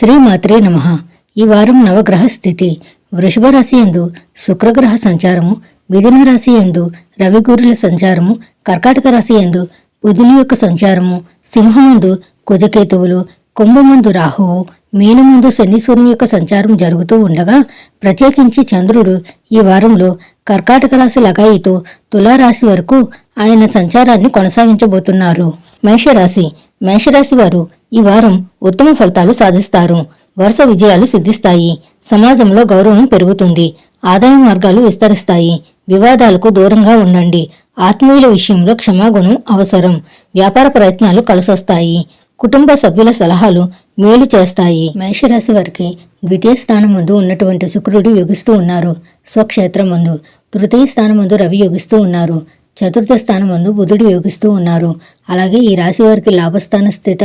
శ్రీమాత్రే నమ. ఈ వారం నవగ్రహ స్థితి. వృషభ రాశి ఎందు శుక్రగ్రహ సంచారము మిథున రాశి ఎందు రవిగూరుల సంచారము కర్కాటక రాశి ఎందు బుధుని యొక్క సంచారము సింహముందు కుజకేతువులు కుంభముందు రాహువు మీనముందు శనీశ్వరుని యొక్క సంచారం జరుగుతూ ఉండగా ప్రత్యేకించి చంద్రుడు ఈ వారంలో కర్కాటక రాశి లగాయితో తులారాశి వరకు ఆయన సంచారాన్ని కొనసాగించబోతున్నారు. మేషరాశి. మేషరాశి వారు ఈ వారం ఉత్తమ ఫలితాలు సాధిస్తారు. వరుస విజయాలు సిద్ధిస్తాయి. సమాజంలో గౌరవం పెరుగుతుంది. ఆదాయ మార్గాలు విస్తరిస్తాయి. వివాదాలకు దూరంగా ఉండండి. ఆత్మీయుల విషయంలో క్షమాగుణం అవసరం. వ్యాపార ప్రయత్నాలు కలిసొస్తాయి. కుటుంబ సభ్యుల సలహాలు మేలు చేస్తాయి. మేషరాశి వారికి ద్వితీయ స్థానం ముందు ఉన్నటువంటి శుక్రుడు యోగిస్తూ ఉన్నారు. స్వక్షేత్రం ముందు తృతీయ స్థానం ముందు రవి యోగిస్తూ ఉన్నారు. చతుర్థ స్థానం ముందు బుధుడు యోగిస్తూ ఉన్నారు. అలాగే ఈ రాశి వారికి లాభస్థాన స్థిత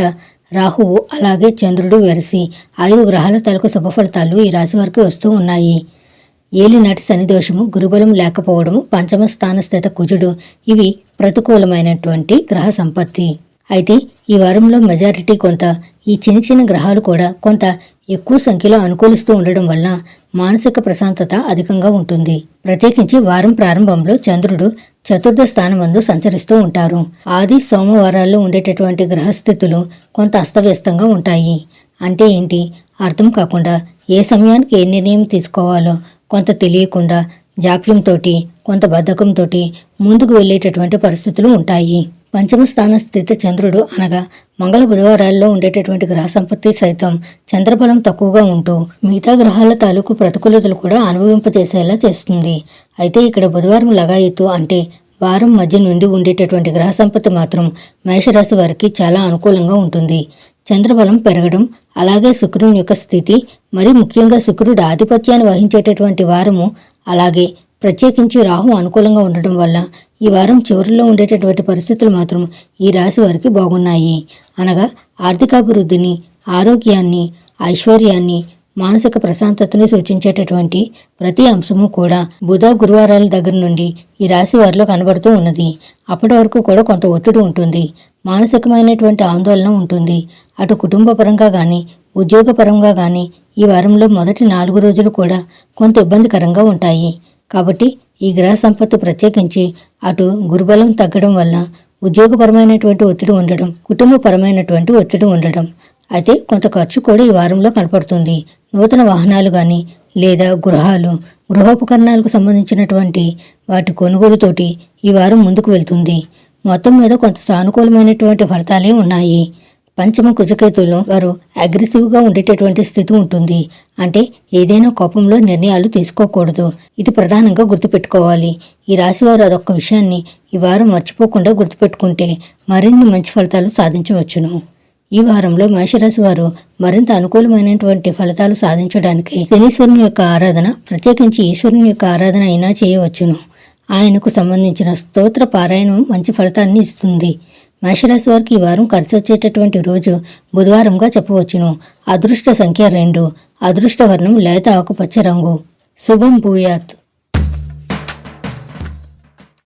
రాహువు అలాగే చంద్రుడు వెరసి ఐదు గ్రహాల తలకు శుభ ఫలితాలు ఈ రాశి వారికి వస్తూ ఉన్నాయి. ఏలినాటి శనిదోషము గురుబలం లేకపోవడము పంచమ స్థాన స్థిత కుజుడు ఇవి ప్రతికూలమైనటువంటి గ్రహ సంపత్తి. అయితే ఈ వారంలో మెజారిటీ కొంత ఈ చిన్న చిన్న గ్రహాలు కూడా కొంత ఎక్కువ సంఖ్యలో అనుకూలిస్తూ ఉండడం వలన మానసిక ప్రశాంతత అధికంగా ఉంటుంది. ప్రత్యేకించి వారం ప్రారంభంలో చంద్రుడు చతుర్థ స్థానమందు సంచరిస్తూ ఉంటారు. ఆది సోమవారాల్లో ఉండేటటువంటి గ్రహస్థితులు కొంత అస్తవ్యస్తంగా ఉంటాయి. అంటే ఏంటి? అర్థం కాకుండా ఏ సమయానికి ఏ నిర్ణయం తీసుకోవాలో కొంత తెలియకుండా జాప్యంతో కొంత బద్ధకంతో ముందుకు వెళ్ళేటటువంటి పరిస్థితులు ఉంటాయి. పంచమ స్థాన స్థితి చంద్రుడు అనగా మంగళ బుధవారాల్లో ఉండేటటువంటి గ్రహ సంపత్తి సైతం చంద్రబలం తక్కువగా ఉంటూ మిగతా గ్రహాల తాలూకు ప్రతికూలతలు కూడా అనుభవింపజేసేలా చేస్తుంది. అయితే ఇక్కడ బుధవారం లగాయత్తు అంటే వారం మధ్య నుండి ఉండేటటువంటి గ్రహ సంపత్తి మాత్రం మేషరాశి వారికి చాలా అనుకూలంగా ఉంటుంది. చంద్రబలం పెరగడం అలాగే శుక్రుని యొక్క స్థితి మరి ముఖ్యంగా శుక్రుడు ఆధిపత్యాన్ని వహించేటటువంటి వారము అలాగే ప్రత్యేకించి రాహు అనుకూలంగా ఉండటం వల్ల ఈ వారం చివరిలో ఉండేటటువంటి పరిస్థితులు మాత్రం ఈ రాశి వారికి బాగున్నాయి. అనగా ఆర్థికాభివృద్ధిని ఆరోగ్యాన్ని ఐశ్వర్యాన్ని మానసిక ప్రశాంతతని సూచించేటటువంటి ప్రతి అంశము కూడా బుధ గురువారాల దగ్గర నుండి ఈ రాశి వారిలో కనబడుతూ ఉన్నది. అప్పటి వరకు కూడా కొంత ఒత్తిడి ఉంటుంది. మానసికమైనటువంటి ఆందోళన ఉంటుంది. అటు కుటుంబపరంగా కానీ ఉద్యోగపరంగా కానీ ఈ వారంలో మొదటి నాలుగు రోజులు కూడా కొంత ఇబ్బందికరంగా ఉంటాయి. కాబట్టి ఈ గ్రహ సంపత్తి ప్రత్యేకించి అటు గురుబలం తగ్గడం వలన ఉద్యోగపరమైనటువంటి ఒత్తిడి ఉండడం కుటుంబపరమైనటువంటి ఒత్తిడి ఉండడం. అయితే కొంత ఖర్చు కూడా ఈ వారంలో కనపడుతుంది. నూతన వాహనాలు కానీ లేదా గృహాలు గృహోపకరణాలకు సంబంధించినటువంటి వాటి కొనుగోలుతోటి ఈ వారం ముందుకు వెళ్తుంది. మొత్తం మీద కొంత సానుకూలమైనటువంటి ఫలితాలే ఉన్నాయి. పంచమ కుజకేతులు వారు అగ్రెసివ్గా ఉండేటటువంటి స్థితి ఉంటుంది. అంటే ఏదైనా కోపంలో నిర్ణయాలు తీసుకోకూడదు. ఇది ప్రధానంగా గుర్తుపెట్టుకోవాలి. ఈ రాశివారు అదొక్క విషయాన్ని ఈ వారం మర్చిపోకుండా గుర్తుపెట్టుకుంటే మరిన్ని మంచి ఫలితాలు సాధించవచ్చును. ఈ వారంలో మేషరాశి వారు మరింత అనుకూలమైనటువంటి ఫలితాలు సాధించడానికి శనీశ్వరుని యొక్క ఆరాధన ప్రత్యేకించి ఈశ్వరుని యొక్క ఆరాధన అయినా చేయవచ్చును. ఆయనకు సంబంధించిన స్తోత్ర పారాయణం మంచి ఫలితాన్ని ఇస్తుంది. మేషరాశి వారికి ఈ వారం కలిసి వచ్చేటటువంటి రోజు బుధవారంగా చెప్పవచ్చును. అదృష్ట సంఖ్య రెండు. అదృష్ట వర్ణం లేత ఆకుపచ్చ రంగు. శుభం భూయాత్.